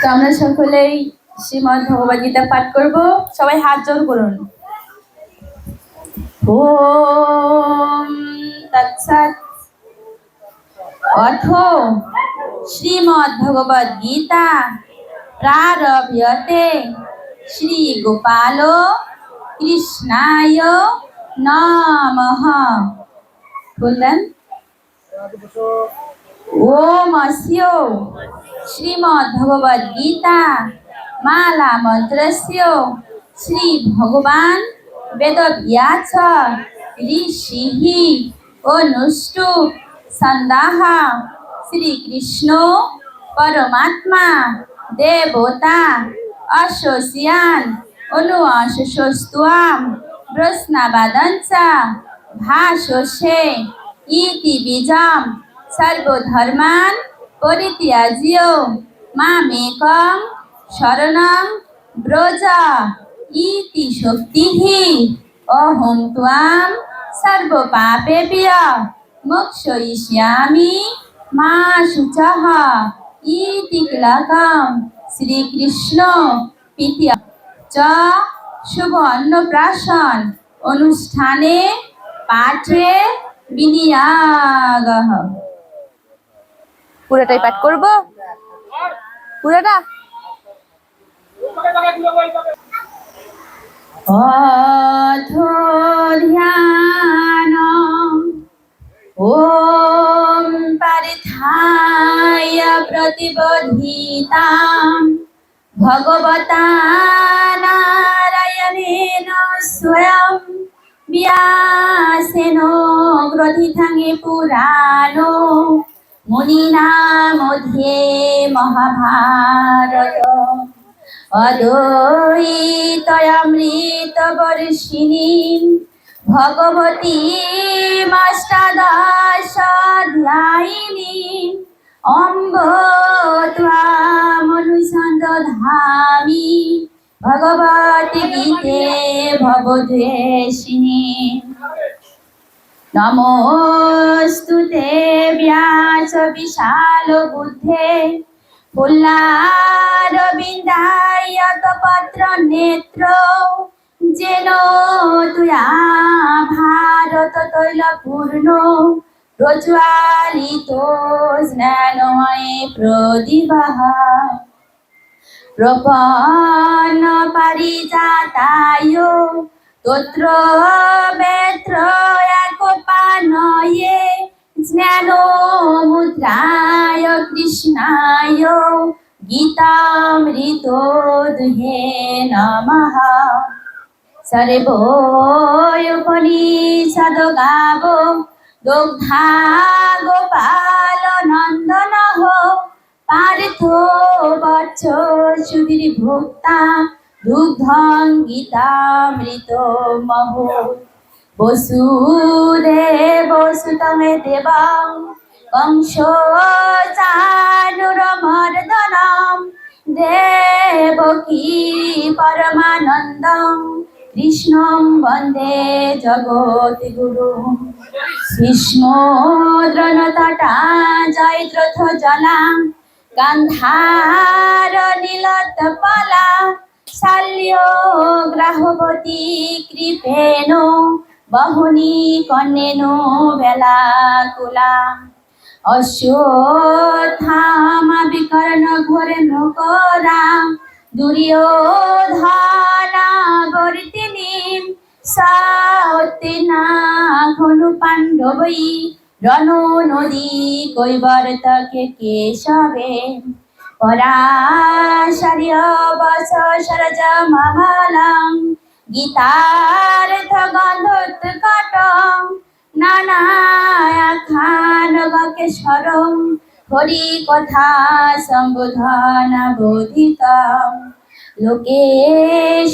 তো আমরা সকলেই শ্রীমদ ভগবদ গীতা পাঠ করব। সবাই হাত জোর করুন। ওম তৎসৎ। অথ শ্রীমদ ভগবদ গীতা প্রারভ্যতে শ্রী গোপাল কৃষ্ণায় নমঃ। বললেন ওম অস্য শ্রীমদ ভগবদ গীতা মালা মন্ত্রস্য শ্রী ভগবান বেদব্যাস ঋষিः অনুষ্টু সন্দাহ শ্রীকৃষ্ণ পরমাত্মা দেবতা অশোষিয়ান অনুঅশোষস্ত্বাম প্রশ্নবাদঞ্চ ভাষোষে ইতি বীজম সর্বধর্মান পরিত্যাজ্য মামেকম শরণং ব্রজ। ইতি শক্তিः অহং ত্বাম সর্বপাপেভ্য। মোক্ষয়িষ্যামি মা শুচः। ইতি ক্লকম শ্রীকৃষ্ণ প্রীতি চ শুভ অন্নপ্রাশন অনুষ্ঠানে পাঠে বিনিয়োগ। পুরোটাই পাঠ করব। পুরোটা? অথ ধ্যান ওম পারিথায় প্রতিবোধিতাম ভগবতা নারায়ণেন স্বয়ং ব্যাসেন গ্রথিথাঙে পুরাণো মুনিনা মধ্যে মহাভারত। অদ্বৈতমৃত বর্ষিণী ভগবতী মাষ্টাদশাধ্যায়িনী অম্ব ত্বামনুসন্দধামি ভগবতি গীতে ভবদ্বেষিণী। নমোস্তু তে ব্যাস বিশাল বুদ্ধে। ফুল্লারবিন্দায়ত পত্র নেত্র, যেন তুয়া ভারত তৈল পূর্ণ, প্রজ্বালিত স্নানময়ে প্রদীপः প্রপন্ন পারিজাতায় তত্র বেত্র একপানয়ে জ্ঞান মুদ্রায় কৃষ্ণায় গীতামৃত দুহে নমঃ। সর্বোপনিষদ গাব দুগ্ধা গোপাল নন্দন পার্থ বচ্চ সুধীর বসুদেব সুতমে দেবং কংস চানুরমর্দনম দেবকী পরমানন্দম। কৃষ্ণং বন্দে জগদ্গুরু কৃষ্ণদ্রণতটা জয়দ্রথ জলা গান্ধার নীলত পলা। শাল্য গ্রাহবতী কৃপেণ। বহুনি কন্যেন বেলাকুলা অশ্বত্থামা বিকর্ণ ঘোরে নকরা দুর্যোধনা বর্তিনী সাউতিনা ঘনু পাণ্ডবই রণ নদী কৈবর্তকে কেশবে। পরাশার্য বস সরজ মামালাং গীতার্থ গন্ধোৎকটং নানায়াখান গকেশ্বরং হরি কথা সম্বোধন বোধিতম। লোকে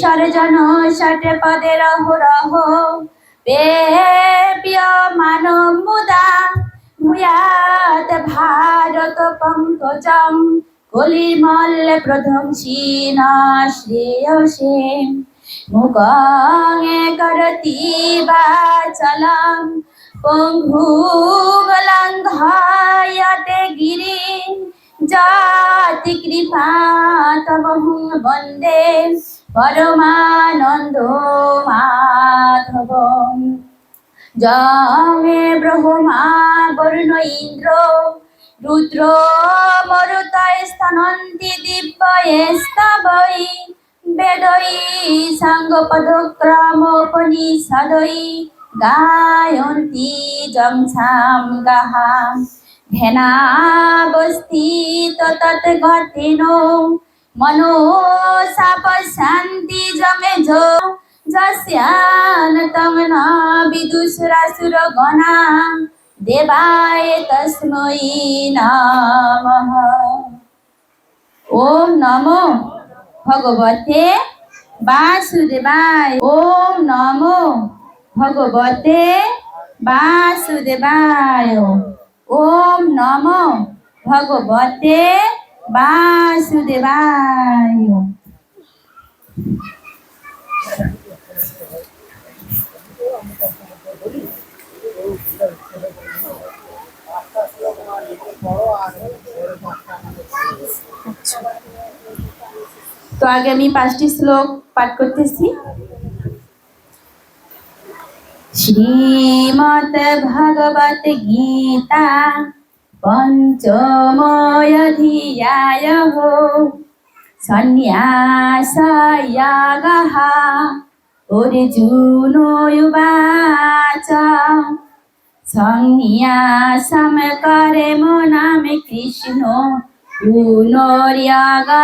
সরজন ষট পদে রহ রহ পেপ্য মানব মুদা, ভূয়াত ভারত পঙ্কজম, কলিমল প্রধ্বংসী না শ্রেয়সে মুখং করতি বাচলং পঙ্গুগলঙ্ঘায়তে গিরিং যা অতিকৃপা তমহং বন্দে পরমানন্দ মাধবম জমে ব্রহ্মা বরুণ ইন্দ্র রুদ্র মরুতয় স্থানন্তি দিব্যস্তবৈ বেদই সাङ्गपदक्रमोपनिषदै गायन्ति जङ्क्षां गाहा भेनावस्थि तत घटिनो मनो सापशान्ति जमेझो जस्यान तमना न गना देवाय तस्मै नमः ओम नमो ভগবতে বাসুদেবায়। ওম নমো ভগবতে বাসুদেবায়। ওম নমো ভগবতে বাসুদেবায়। তো আগে আমি পাঁচটি শ্লোক পাঠ করতেছি। শ্রীমদ ভগবত গীতা পঞ্চময়ধিয়ায় সন্ন্যাসয়াগः অর্জুনোবাচ সন্ন্যাসম করেম নাম কৃষ্ণ। পুনর্যাগঞ্চা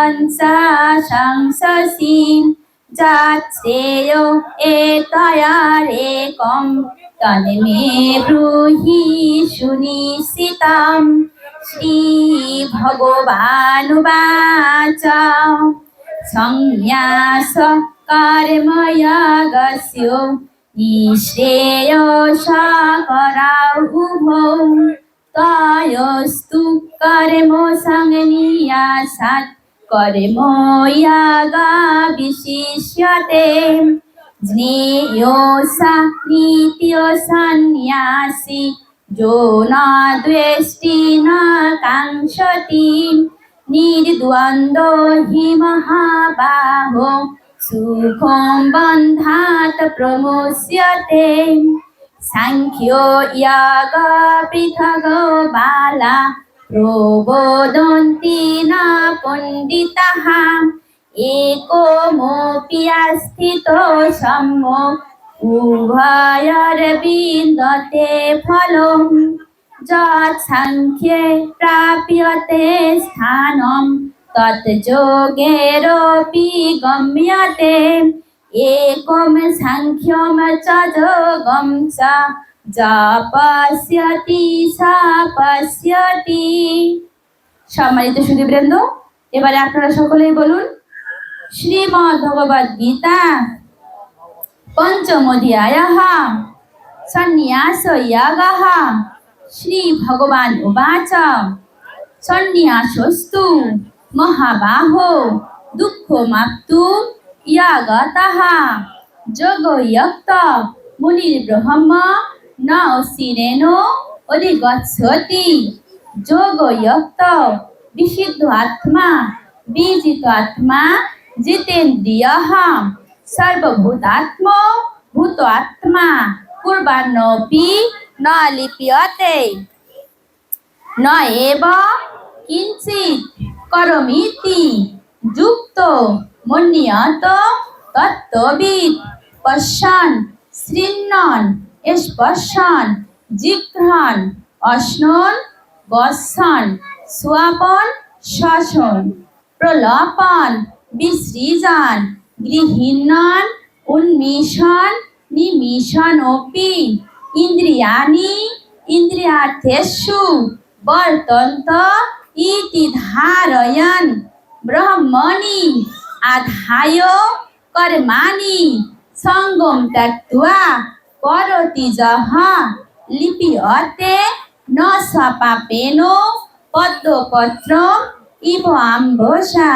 সংসসি যাচ্ছেয় এতয়ারেকম তন্মে ব্রূহি সুনিশ্চিতম। শ্রীভগবানুবাচ সংন্যাস কর্ময়াগস্য। নিঃশ্রেয়সাকরাও উভৌ তয়স্তু কর্ম সংন্যাসাৎ কর্ময়াগা বিশিষ্যতে। জ্ঞেয়োসা নিত্য সন্ন্যাসী যো ন দ্বেষ্টি ন কাঙ্ক্ষতি নির্দ্বন্দ্ব হি মহাবাহো, সুখম বন্ধাত প্রমোষ্যতে সাংখ্য ইয়াগ পৃথগ বালা, প্রবোদন্তি না পণ্ডিতাः একমপি স্থিত সম্যক উভয়র বিন্দতে ফলম। যৎসাংখ্যে প্রাপ্যতে স্থানম তৎযোগেরপি গম্যতে একম সাংখ্যম চ যোগম চ যা পশ্যতি সা পশ্যতি সম্মানিত সুদীবৃন্দ এবারে আপনারা সকলেই বলুন শ্রীমদ ভগবদ গীতা পঞ্চমোধ্যায় সন্ন্যাস ইয়াগः শ্রী ভগবান উবাচ। সন্ন্যাসস্তু, মহাবাহো, দুঃখমাপ্তু ইয়াগতः যোগযক্ত মুনির্ব্রহ্ম ন শিরেণ অধিগচ্ছতি যোগযক্ত বিশুদ্ধ আত্মা, বিজিত আত্মা, জিতেন্দ্রিয় সর্বভূতাত্ম ভূত আত্মা কুর্বাণপি ন লিপ্যতে। ন এব কিঞ্চিৎ করমিতি, যুক্ত মন্যত তত্ত্ববিদ পশ্যন শৃণ্বন স্পর্শন জিঘ্রান অশ্নন গচ্ছন স্বাপন, শাসন, প্রলাপন, বিসৃজন, গৃহীণন উন্মিষণ নিমিষণপি ইন্দ্রিয়াণি, ইন্দ্রিয়ার্থেষু, বর্তন্ত ইতি ধারয়ন ব্রহ্মণি। আধায় কর্মাণি সঙ্গম ত্যক্ত্বা করতি যহ লিপিয়তে ন সপাপেন পদ্মপত্র ইব আম্বসা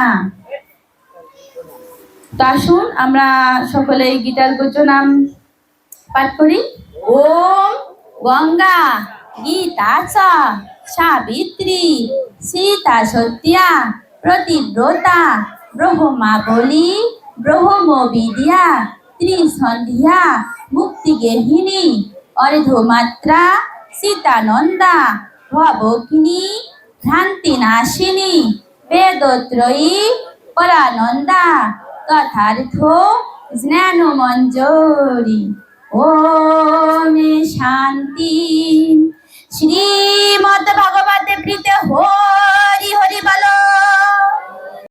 আসুন, আমরা সকলে গীতার গোচ নাম পাঠ করি। ওম গঙ্গা গীতা চ সাবিত্রী, সীতা সত্যা প্রতিব্রতা ব্রহ্মাবলী ব্রহ্মবিদ্যা ত্রিসন্ধ্যা, মুক্তিগেহিনী, অর্ধমাত্রা, সীতানন্দা ভবগ্নী ভ্রান্তি নাশিনী বেদত্রয়ী, পরানন্দা, তথার্থ জ্ঞান মঞ্জোরি ও মে শান্তি। শ্রীমদ্ ভগবতে প্রীতে হরি হরি বলো।